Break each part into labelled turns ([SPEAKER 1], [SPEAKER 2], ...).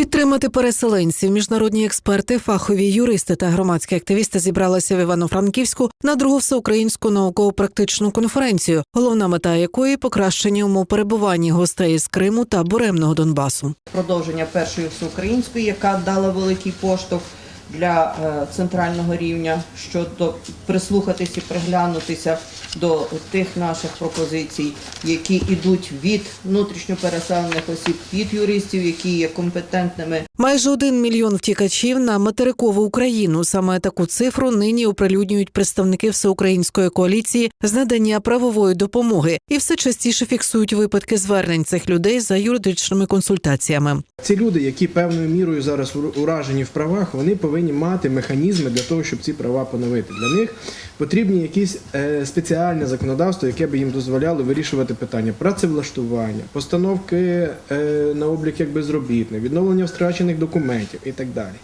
[SPEAKER 1] Підтримати переселенців, міжнародні експерти, фахові юристи та громадські активісти зібралися в Івано-Франківську на другу всеукраїнську науково-практичну конференцію, головна мета якої покращення умов перебування гостей з Криму та буремного Донбасу.
[SPEAKER 2] продовження першої всеукраїнської, яка дала великий поштовх для е, центрального рівня щодо прислухатись і приглянутися до тих наших пропозицій, які йдуть від внутрішньо переселених осіб, від юристів, які є компетентними
[SPEAKER 1] Майже один мільйон втікачів на материкову Україну. Саме таку цифру нині оприлюднюють представники всеукраїнської коаліції з надання правової допомоги і все частіше фіксують випадки звернень цих людей за юридичними консультаціями.
[SPEAKER 3] Ці люди, які певною мірою зараз ур- уражені в правах, вони повинні мати механізми для того, щоб ці права поновити. Для них потрібні якісь е, спеціальне законодавство, яке би їм дозволяло вирішувати питання працевлаштування, постановки е, на облік як безробітних, відновлення втрачених документів і так далі.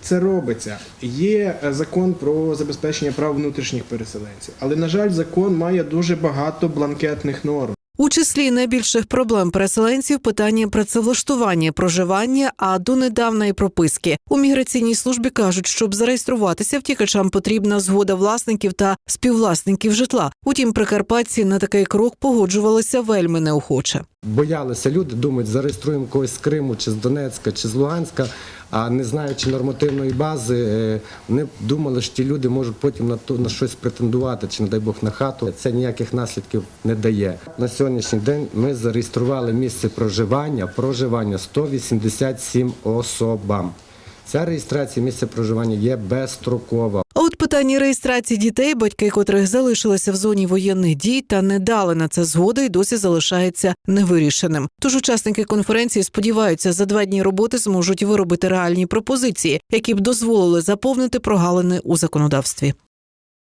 [SPEAKER 3] Це робиться. Є е, закон про забезпечення прав внутрішніх переселенців, але на жаль, закон має дуже багато бланкетних норм.
[SPEAKER 1] У числі найбільших проблем переселенців питання працевлаштування, проживання, а донедавна й прописки. У міграційній службі кажуть, щоб зареєструватися втікачам потрібна згода власників та співвласників житла. Утім, прикарпатці на такий крок погоджувалися вельми неохоче.
[SPEAKER 4] Боялися люди, думають, зареєструємо когось з Криму, чи з Донецька, чи з Луганська, а не знаючи нормативної бази, е, вони думали, що ті люди можуть потім на то на щось претендувати, чи не дай Бог на хату. Це ніяких наслідків не дає. На сьогоднішній день ми зареєстрували місце проживання, проживання 187 особам. Ця реєстрація місця проживання є безстрокова.
[SPEAKER 1] А от питання реєстрації дітей, батьки котрих залишилися в зоні воєнних дій та не дали на це згоди, й досі залишається невирішеним. Тож учасники конференції сподіваються, за два дні роботи зможуть виробити реальні пропозиції, які б дозволили заповнити прогалини у законодавстві.